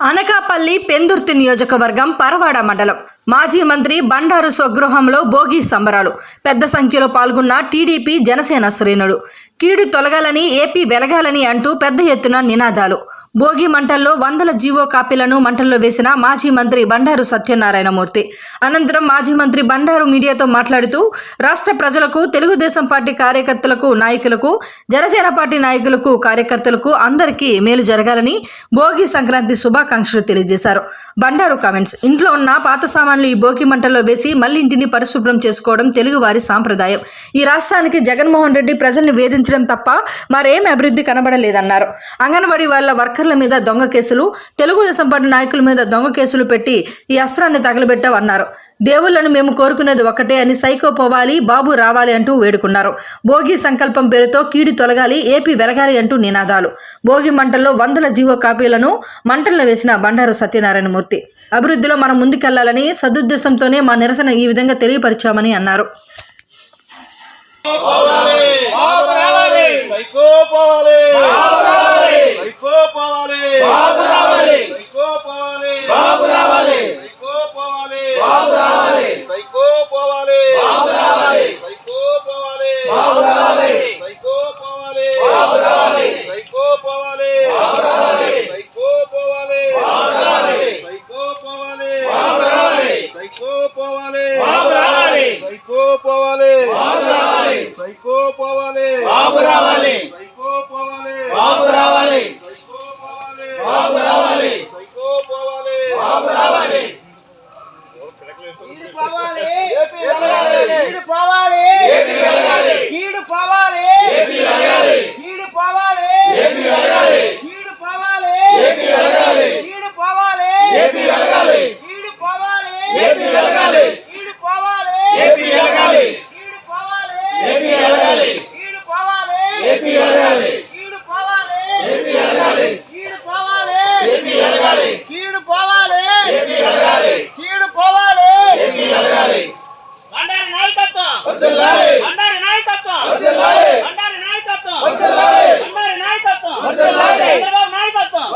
అనకాపల్లి పెందుర్తి నియోజకవర్గం పరవాడ మండలం. మాజీ మంత్రి బండారు స్వగృహంలో భోగి సంబరాలు. పెద్ద సంఖ్యలో పాల్గొన్న టీడీపీ జనసేన శ్రేణులు. కీడు తొలగాలని ఏపీ వెలగాలని అంటూ పెద్ద ఎత్తున నినాదాలు. భోగి మంటల్లో వందల జీవో కాపీలను మంటల్లో వేసిన మాజీ మంత్రి బండారు సత్యనారాయణమూర్తి. అనంతరం మాజీ మంత్రి బండారు మీడియాతో మాట్లాడుతూ రాష్ట్ర ప్రజలకు తెలుగుదేశం పార్టీ కార్యకర్తలకు నాయకులకు జనసేన పార్టీ నాయకులకు కార్యకర్తలకు అందరికీ మేలు జరగాలని భోగి సంక్రాంతి శుభాకాంక్షలు తెలియజేశారు. బండారు కామెంట్స్ ఇంట్లో ఉన్న పాత సామాన్లు ఈ భోగి మంటల్లో వేసి మళ్ళీ ఇంటిని పరిశుభ్రం చేసుకోవడం తెలుగువారి సాంప్రదాయం. ఈ రాష్ట్రానికి జగన్మోహన్ రెడ్డి ప్రజల్ని వేధించడం తప్ప మరేం అభివృద్ధి కనబడలేదన్నారు. అంగన్వాడీ వాళ్ళ వర్కర్ల మీద దొంగ కేసులు తెలుగుదేశం పార్టీ నాయకుల మీద దొంగ కేసులు పెట్టి ఈ అస్త్రాన్ని తగలబెట్టామన్నారు దేవుళ్ళను మేము కోరుకునేది ఒకటే అని సైకో పోవాలి బాబు రావాలి అంటూ వేడుకున్నారు. భోగి సంకల్పం పేరుతో కీడు తొలగాలి ఏపీ వెలగాలి అంటూ నినాదాలు. భోగి మంటల్లో వందల జీవో కాపీలను మంటల్లో వేసిన బండారు సత్యనారాయణమూర్తి అభివృద్ధిలో మనం ముందుకెళ్ళాలని సదుద్దేశంతోనే మా నిరసన ఈ విధంగా తెలియపరిచామని అన్నారు. Salve! Salve! చంద్రబాబు నాయకత్వం.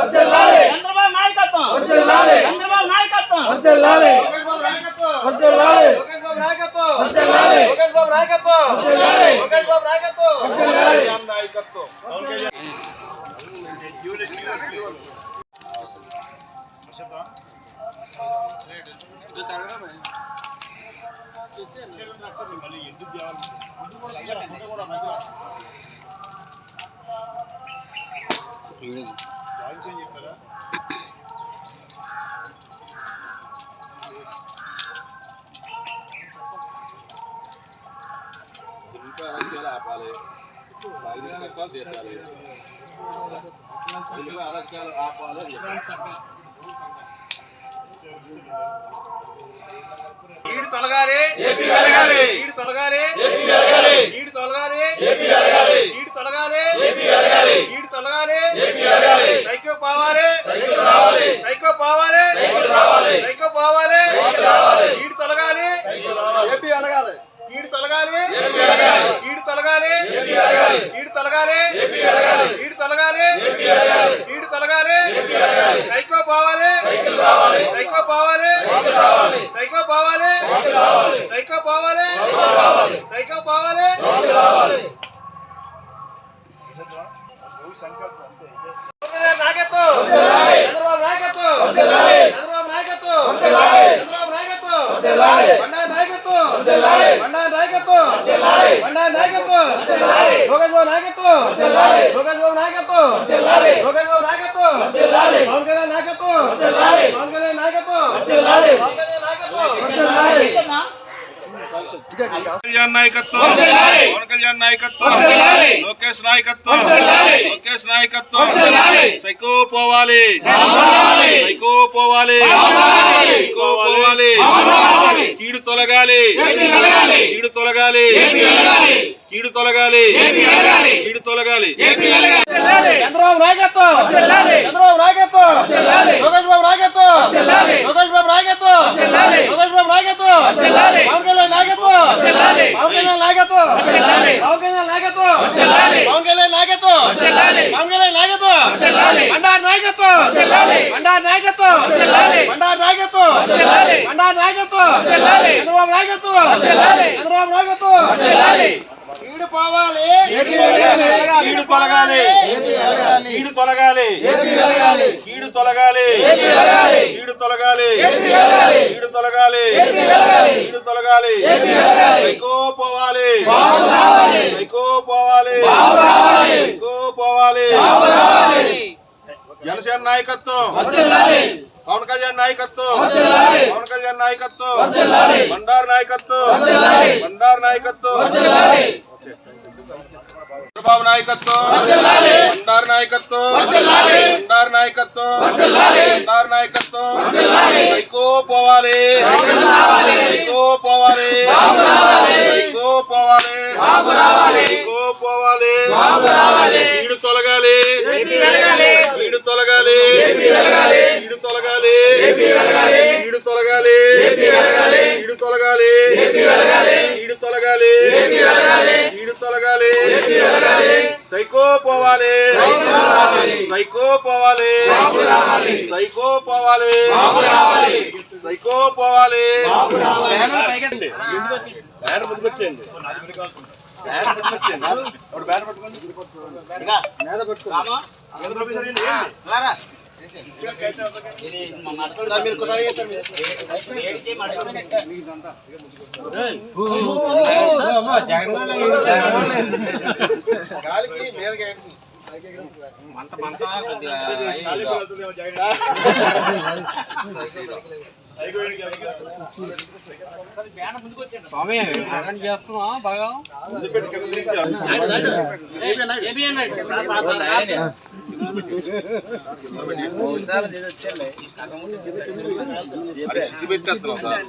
చంద్రబాబు నాయకత్వం. చంద్రబాబు నాయకత్వం. వద్దలాలి లోకేష్ ఈడు తొలగాలి. ఈడు తొలగాలి. ఈడు తొలగాలి. ఈడు తొలగాలి. ఈడు తొలగాలి పోవాలి సైకో పోవాలి సైకో పోవాలి సైకో పోవాలి నాయకత్వం చంద్రబాబు నాయకత్వం చంద్రబాబు నాయకత్వం చంద్రబాబు నాయకత్వం బండా నాయకత్వం బండా నాయకత్వం బండా నాయకత్వం లోకేష్ బాబు నాయకత్వం లోకేష్ బాబు నాయకత్వం లోకేష్ బాబు నాయకత్వం పవన్ కళ్యాణ్ కళ్యాణ్ నాయకత్వం. పవన్ కళ్యాణ్ నాయకత్వం. లోకేష్ నాయకత్వం. లోకేష్ నాయకత్వం. సైకో పోవాలి రావాలి. సైకో పోవాలి రావాలి. సైకో పోవాలి. కీడు తొలగాలి కీడు తొలగాలి కీడు తొలగాలి కీడు తొలగాలి చంద్రబాబు నాయకత్వం. చంద్రబాబు నాయకత్వం. లోకేష్ బాబు నాయకత్వం వద్దలాలి. లోకేష్ బాబు నాయకత్వం వద్దలాలి. లోకేష్ బాబు నాయకత్వం వర్ధిల్లాలి. పవన్ కళ్యాణ్ నాయకత్వం వర్ధిల్లాలి. పవన్ కళ్యాణ్ నాయకత్వం వర్ధిల్లాలి. పవన్ కళ్యాణ్ నాయకత్వం వర్ధిల్లాలి. పవన్ కళ్యాణ్ నాయకత్వం వర్ధిల్లాలి. పవన్ కళ్యాణ్ నాయకత్వం వర్ధిల్లాలి. బండారు బండారు నాయకత్వం. బండారు నాయకత్వం. బండారు నాయకత్వం. చంద్రబాబు నాయకత్వం. చంద్రబాబు నాయకత్వం. ఈడు పోవాలి. ఈడు తొలగాలి ఈడు తొలగాలి ఈడు తొలగాలి. ఈడు తొలగాలి. ఈడు తొలగాలి. ఈడు తొలగాలి. సైకో పోవాలి. సైకో పోవాలి. సైకో పోవాలి. జనసేన నాయకత్వం. పవన్ కళ్యాణ్ నాయకత్వం. పవన్ కళ్యాణ్ నాయకత్వం. బండారు నాయకత్వం. బండారు నాయకత్వం. చంద్రబాబు నాయకత్వం. బండారు నాయకత్వం. బండారు నాయకత్వం. బండారు నాయకత్వం. సైకో పోవాలి. సైకో పోవాలి. సైకో పోవాలి. సైకో పోవాలి. ఈడు తొలగాలి. తొలగాలి. ఈడు తొలగాలి. ఈడు తొలగాలి. ఈడు తొలగాలి. ఈడు తొలగాలి. ఈడు తొలగాలి. సైకో పోవాలి. సైకో పోవాలి. సైకో పోవాలి. సైకో పోవాలి. ముందుకొచ్చేయండి ముందుకొచ్చేయండి అప్పుడు బ్యానర్ పట్టుకోండి. గాలికి మీదకి ముందు పెట్టి కింద దించాలి. అరే సిటీ పెట్టేస్తున్నాం సార్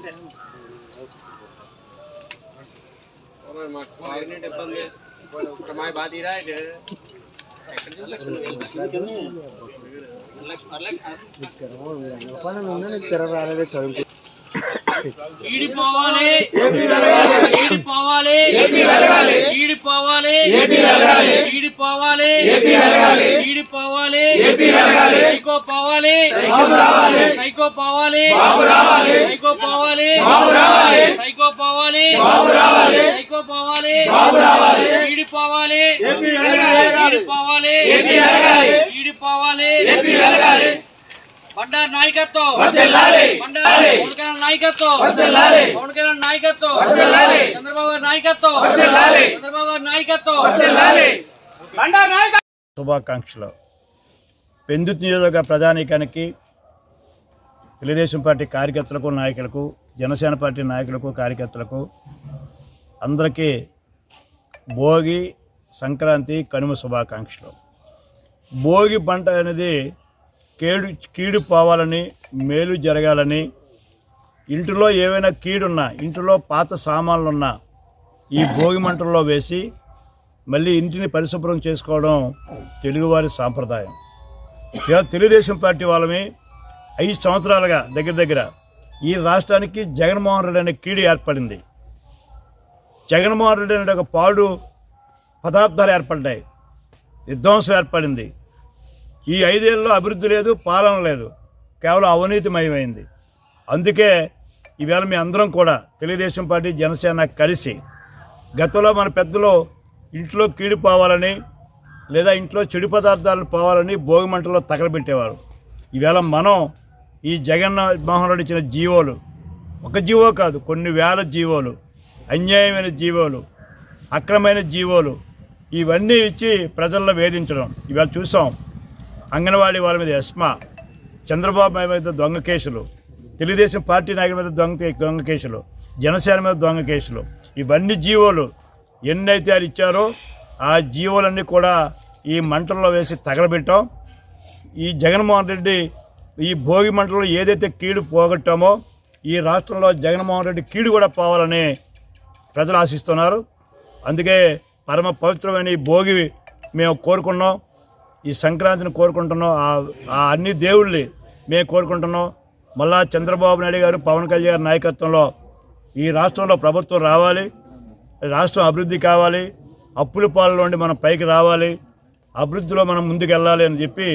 ఈడిపోవాలి ఈడిపోవాలి ఈడిపోవాలి ఈడిపోవాలి ఈడిపోవాలి సైకో పోవాలి. సైకో పోవాలి. సైకో పోవాలి. సైకో పోవాలి. సైకో పోవాలి. ఈడిపోవాలి ఈడిపోవాలి ఈడిపోవాలి బండారు నాయకత్వం. బండారు పవన్ కళ్యాణ్ నాయకత్వం. పవన్ కళ్యాణ్ నాయకత్వం. చంద్రబాబు గారి నాయకత్వం చంద్రబాబు గారి నాయకత్వం బండారు నాయకత్వం. శుభాకాంక్షలు. పెందుత్ నియోజక ప్రజానీకానికి తెలుగుదేశం పార్టీ కార్యకర్తలకు నాయకులకు జనసేన పార్టీ నాయకులకు కార్యకర్తలకు అందరికీ భోగి సంక్రాంతి కనుమ శుభాకాంక్షలు. భోగి పంట అనేది కేడు కీడు పోవాలని మేలు జరగాలని ఇంటిలో ఏవైనా కీడున్నా ఇంటిలో పాత సామాన్లున్నా ఈ భోగి మంటల్లో వేసి మళ్ళీ ఇంటిని పరిశుభ్రం చేసుకోవడం తెలుగువారి సాంప్రదాయం. ఇవాళ తెలుగుదేశం పార్టీ వాళ్ళమే ఐదు సంవత్సరాలుగా దగ్గర దగ్గర ఈ రాష్ట్రానికి జగన్మోహన్ రెడ్డి అనే కీడు ఏర్పడింది. జగన్మోహన్ రెడ్డి అనే ఒక పాడు పదార్థాలు ఏర్పడ్డాయి. విధ్వంసం ఏర్పడింది. ఈ ఐదేళ్ళలో అభివృద్ధి లేదు పాలన లేదు. కేవలం అవినీతిమయమైంది. అందుకే ఈవేళ మీ అందరం కూడా తెలుగుదేశం పార్టీ జనసేన కలిసి గతంలో మన పెద్దలు ఇంట్లో కీడు పోవాలని లేదా ఇంట్లో చెడు పదార్థాలు పోవాలని భోగి మంటలో తగలబెట్టేవారు. ఈవేళ మనం ఈ జగన్ మోహన్ రెడ్డి ఇచ్చిన జీవోలు ఒక జీవో కాదు కొన్ని వేల జీవోలు అన్యాయమైన జీవోలు అక్రమైన జీవోలు ఇవన్నీ ఇచ్చి ప్రజల్లో వేధించడం. ఇవాళ చూసాం అంగన్వాడీ వాళ్ళ మీద ఎస్మా చంద్రబాబు నాయుడు మీద దొంగ కేసులు తెలుగుదేశం పార్టీ నాయకుల మీద దొంగ దొంగ కేసులు జనసేన మీద దొంగ కేసులు ఇవన్నీ జీవోలు. ఎన్నైతే అది ఇచ్చారో ఆ జీవోలన్నీ కూడా ఈ మంటల్లో వేసి తగలబెట్టాం. ఈ జగన్మోహన్ రెడ్డి ఈ భోగి మంటలో ఏదైతే కీడు పోగొట్టామో ఈ రాష్ట్రంలో జగన్మోహన్ రెడ్డి కీడు కూడా పోవాలని ప్రజలు ఆశిస్తున్నారు. అందుకే పరమ పవిత్రమైన ఈ భోగి మేము కోరుకున్నాం ఈ సంక్రాంతిని కోరుకుంటున్నాం. ఆ- అన్ని దేవుళ్ళని మేము కోరుకుంటున్నాం. మళ్ళా చంద్రబాబు నాయుడు గారు పవన్ కళ్యాణ్ నాయకత్వంలో ఈ రాష్ట్రంలో ప్రభుత్వం రావాలి. రాష్ట్రం అభివృద్ధి కావాలి అప్పుల పాలలో నుండి మనం పైకి రావాలి అభివృద్ధిలో మనం ముందుకు వెళ్ళాలి అని చెప్పి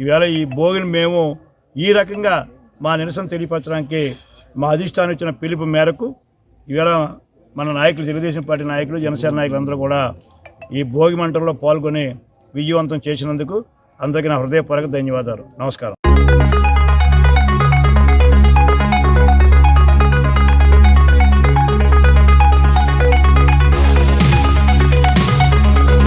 ఈవేళ ఈ భోగిని మేము ఈ రకంగా మా నిరసన తెలియపరచడానికి మా అధిష్టానం ఇచ్చిన పిలుపు మేరకు ఈవేళ మన నాయకులు తెలుగుదేశం పార్టీ నాయకులు జనసేన నాయకులు అందరూ కూడా ఈ భోగి మంటల్లో పాల్గొని విజయవంతం చేసినందుకు అందరికీ నా హృదయపూర్వక ధన్యవాదాలు. నమస్కారం.